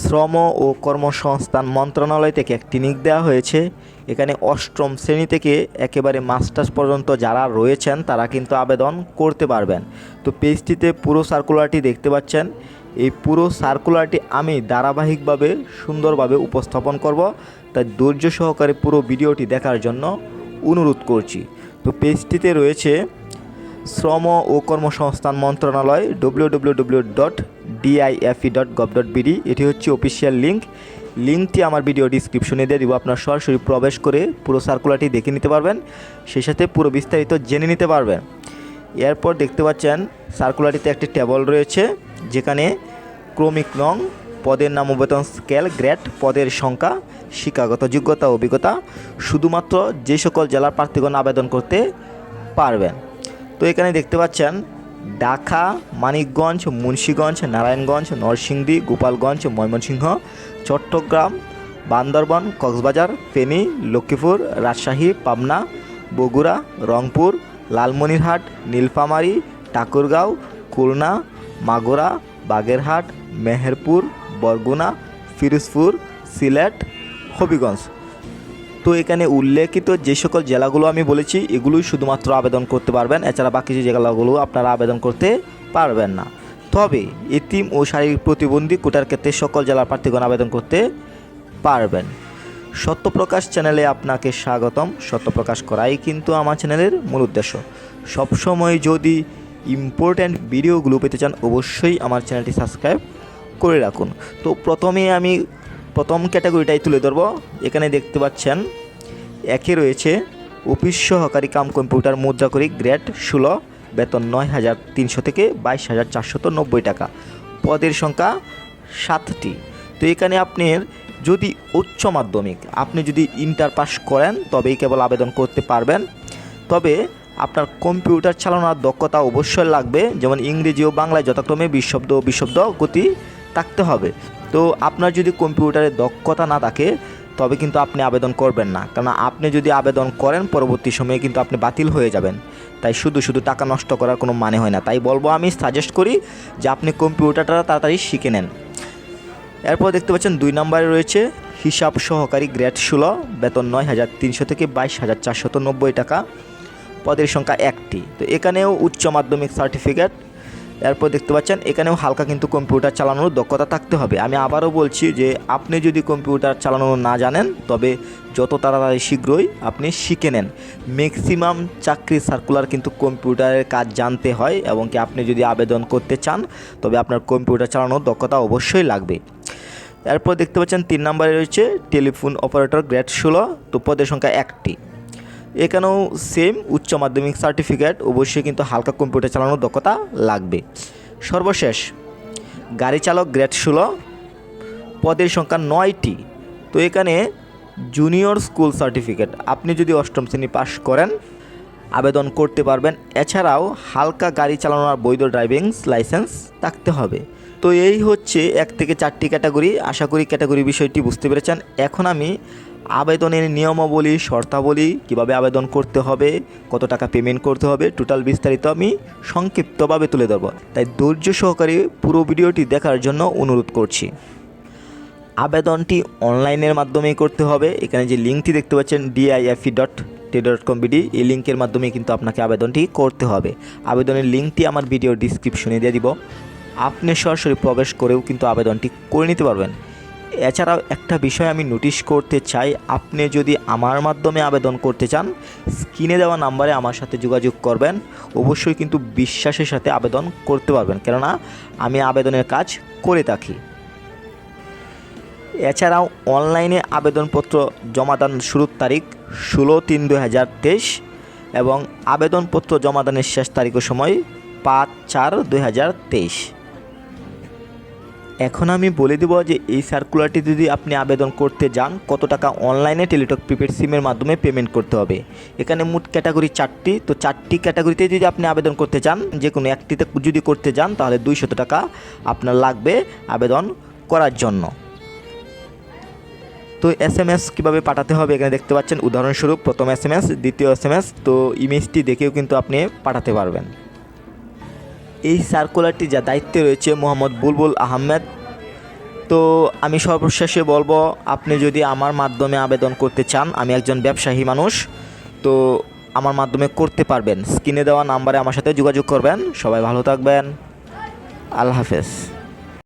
শ্রম ও কর্মসংস্থান মন্ত্রণালয় থেকে একটি নিক দেওয়া হয়েছে। এখানে অষ্টম শ্রেণি থেকে একেবারে মাস্টার্স পর্যন্ত যারা রয়েছেন, তারা কিন্তু আবেদন করতে পারবেন। তো পেজটিতে পুরো সার্কুলারটি দেখতে পাচ্ছেন। এই পুরো সার্কুলারটি আমি ধারাবাহিকভাবে সুন্দরভাবে উপস্থাপন করব। তাই ধৈর্য সহকারে পুরো ভিডিওটি দেখার জন্য অনুরোধ করছি। তো পেজটিতে রয়েছে শ্রম ও কর্মসংস্থান মন্ত্রণালয় W W W dot DIFE dot gov dot BD এটি হচ্ছে অফিসিয়াল লিঙ্ক লিঙ্কটি আমার ভিডিও ডিসক্রিপশনে দিয়ে দিব। আপনার সরাসরি প্রবেশ করে পুরো সার্কুলারটি দেখে নিতে পারবেন। সেই সাথে পুরো বিস্তারিত জেনে নিতে পারবেন। এরপর দেখতে পাচ্ছেন সার্কুলারটিতে একটি টেবল রয়েছে, যেখানে ক্রমিক নং, পদের নাম বেতন স্কেল গ্রেড পদের সংখ্যা, শিক্ষাগত যোগ্যতা, অভিজ্ঞতা, শুধুমাত্র যে সকল জেলার প্রার্থীগণ আবেদন করতে পারবেন। তো এখানে দেখতে পাচ্ছেন ঢাকা, মানিকগঞ্জ, মুন্সীগঞ্জ, নারায়ণগঞ্জ, নরসিংদী, গোপালগঞ্জ, ময়মনসিংহ, চট্টগ্রাম, বান্দরবন, কক্সবাজার, ফেনী, লক্ষ্মীপুর, রাজশাহী, পাবনা, বগুড়া, রংপুর, লালমনিরহাট, নীলফামারী, ঠাকুরগাঁও, খুলনা, মাগুরা, বাগেরহাট, মেহেরপুর, বরগুনা, ফিরোজপুর, সিলেট, হবিগঞ্জ। তো এখানে উল্লেখিত যে সকল জেলাগুলো আমি বলেছি, এগুলোই শুধুমাত্র আবেদন করতে পারবেন, এছাড়া বাকি যে জেলাগুলো আপনারা আবেদন করতে পারবেন না। তবে এতিম ও শারীরিক প্রতিবন্ধী কোটার ক্ষেত্রে সকল জেলার প্রার্থীগণ আবেদন করতে পারবেন। সত্যপ্রকাশ চ্যানেলে আপনাকে স্বাগতম। সত্যপ্রকাশ করাই কিন্তু আমার চ্যানেলের মূল উদ্দেশ্য। সবসময় যদি ইম্পর্ট্যান্ট ভিডিওগুলো পেতে চান, অবশ্যই আমার চ্যানেলটি সাবস্ক্রাইব করে রাখুন। তো প্রথমে আমি ক্যাটাগরিটাই তুলে ধরবো। এখানে দেখতে পাচ্ছেন, একে রয়েছে অফিস সহকারী কাম কম্পিউটার মুদ্রাকরী গ্রেড ষোলো, বেতন নয় হাজার তিনশো থেকে বাইশ হাজার চারশত নব্বই টাকা। পদের সংখ্যা সাতটি। তো এখানে আপনার যদি উচ্চ মাধ্যমিক, আপনি যদি ইন্টার পাস করেন, তবেই কেবল আবেদন করতে পারবেন। তবে আপনার কম্পিউটার চালানোর দক্ষতা অবশ্যই লাগবে। যেমন ইংরেজি ও বাংলায় যথাক্রমে বিশব্দ ও বিশব্দ গতি থাকতে হবে। তো আপনার যদি কম্পিউটারে দক্ষতা না থাকে, তবে কিন্তু আপনি আবেদন করবেন না। কারণ আপনি যদি আবেদন করেন, পরবর্তী সময়ে কিন্তু আপনি বাতিল হয়ে যাবেন। তাই শুধু শুধু টাকা নষ্ট করার কোনো মানে হয় না। তাই বলব আমি সাজেস্ট করি যে আপনি কম্পিউটারটা তাড়াতাড়ি শিখে নেন। এরপর দেখতে পাচ্ছেন, দুই নম্বরে রয়েছে, হিসাব সহকারী গ্রেড ষোলো, বেতন নয় হাজার তিনশো থেকে বাইশ হাজার চারশত নব্বই টাকা। পদের সংখ্যা একটি। তো এখানেও উচ্চ মাধ্যমিক সার্টিফিকেট এরপর দেখতে পাচ্ছেন, এখানেও হালকা কিন্তু কম্পিউটার চালানোর দক্ষতা থাকতে হবে। আমি আবারও বলছি যে, আপনি যদি কম্পিউটার চালানো না জানেন, তবে যত তাড়াতাড়ি শীঘ্রই আপনি শিখে নেন। ম্যাক্সিমাম চাকরির সার্কুলার কিন্তু কম্পিউটারের কাজ জানতে হয়, এবং কি আপনি যদি আবেদন করতে চান, তবে আপনার কম্পিউটার চালানোর দক্ষতা অবশ্যই লাগবে। এরপর দেখতে পাচ্ছেন, তিন নম্বরে রয়েছে টেলিফোন অপারেটর গ্রেড ষোলো, তো পদের সংখ্যা একটি। এখানেও সেম উচ্চ মাধ্যমিক সার্টিফিকেট অবশ্যই কিন্তু হালকা কম্পিউটার চালানোর দক্ষতা লাগবে। সর্বশেষ, গাড়ি চালক গ্রেড ষোলো, পদের সংখ্যা নয়টি। তো এখানে জুনিয়র স্কুল সার্টিফিকেট আপনি যদি অষ্টম শ্রেণি পাশ করেন, আবেদন করতে পারবেন। এছাড়াও হালকা গাড়ি চালানোর বৈধ ড্রাইভিং লাইসেন্স থাকতে হবে। তো এই হচ্ছে এক থেকে চারটি ক্যাটাগরি আশা করি ক্যাটাগরি বিষয়টি বুঝতে পেরেছেন। এখন আমি আবেদনের নিয়মাবলী, শর্তাবলী কীভাবে আবেদন করতে হবে, কত টাকা পেমেন্ট করতে হবে টোটাল বিস্তারিত আমি সংক্ষিপ্তভাবে তুলে ধরবো। তাই ধৈর্য সহকারে পুরো ভিডিওটি দেখার জন্য অনুরোধ করছি। আবেদনটি অনলাইনের মাধ্যমেই করতে হবে। এখানে যে লিঙ্কটি দেখতে পাচ্ছেন ডিআইএফই ডট টে ডট কম বিডি এই লিঙ্কের মাধ্যমে কিন্তু আপনাকে আবেদনটি করতে হবে। আবেদনের লিঙ্কটি আমার ভিডিও ডিসক্রিপশনে দিয়ে দিব। আপনি সরাসরি প্রবেশ করেও কিন্তু আবেদনটি করে নিতে পারবেন। এছাড়াও একটা বিষয় আমি নোটিশ করতে চাই, আপনি যদি আমার মাধ্যমে আবেদন করতে চান স্ক্রিনে দেওয়া নাম্বারে আমার সাথে যোগাযোগ করবেন, অবশ্যই কিন্তু বিশ্বাসের সাথে আবেদন করতে পারবেন। কেননা, আমি আবেদনের কাজ করে থাকি। এছাড়াও অনলাইনে আবেদনপত্র জমাদান শুরুর তারিখ ষোলো তিন দু হাজার তেইশ এবং আবেদনপত্র জমাদানের শেষ তারিখের সময় পাঁচ চার দুই হাজার তেইশ। এখন আমি বলে দেব যে এই সার্কুলারটি যদি আপনি আবেদন করতে যান, কত টাকা অনলাইনে টেলিটক প্রিপেড সিমের মাধ্যমে পেমেন্ট করতে হবে। এখানে মোট ক্যাটাগরি চারটি। তো চারটি ক্যাটাগরিতে যদি আপনি আবেদন করতে চান যে কোনো একটিতে যদি করতে যান, তাহলে দুইশত টাকা আপনার লাগবে আবেদন করার জন্য। তো এস এম এস কীভাবে পাঠাতে হবে এখানে দেখতে পাচ্ছেন। উদাহরণস্বরূপ প্রথম এস এম এস দ্বিতীয় এস এম এস তো ইমেজটি দেখেও কিন্তু আপনি পাঠাতে পারবেন। এই সার্কুলারটি যা দায়িত্বে রয়েছে মোহাম্মদ বুলবুল আহমেদ, তো আমি সর্বশেষে বলব, আপনি যদি আমার মাধ্যমে আবেদন করতে চান, আমি একজন ব্যবসায়ী মানুষ, তো আমার মাধ্যমে করতে পারবেন। স্ক্রিনে দেওয়া নাম্বারে আমার সাথে যোগাযোগ করবেন। সবাই ভালো থাকবেন। আল্লাহ হাফেজ।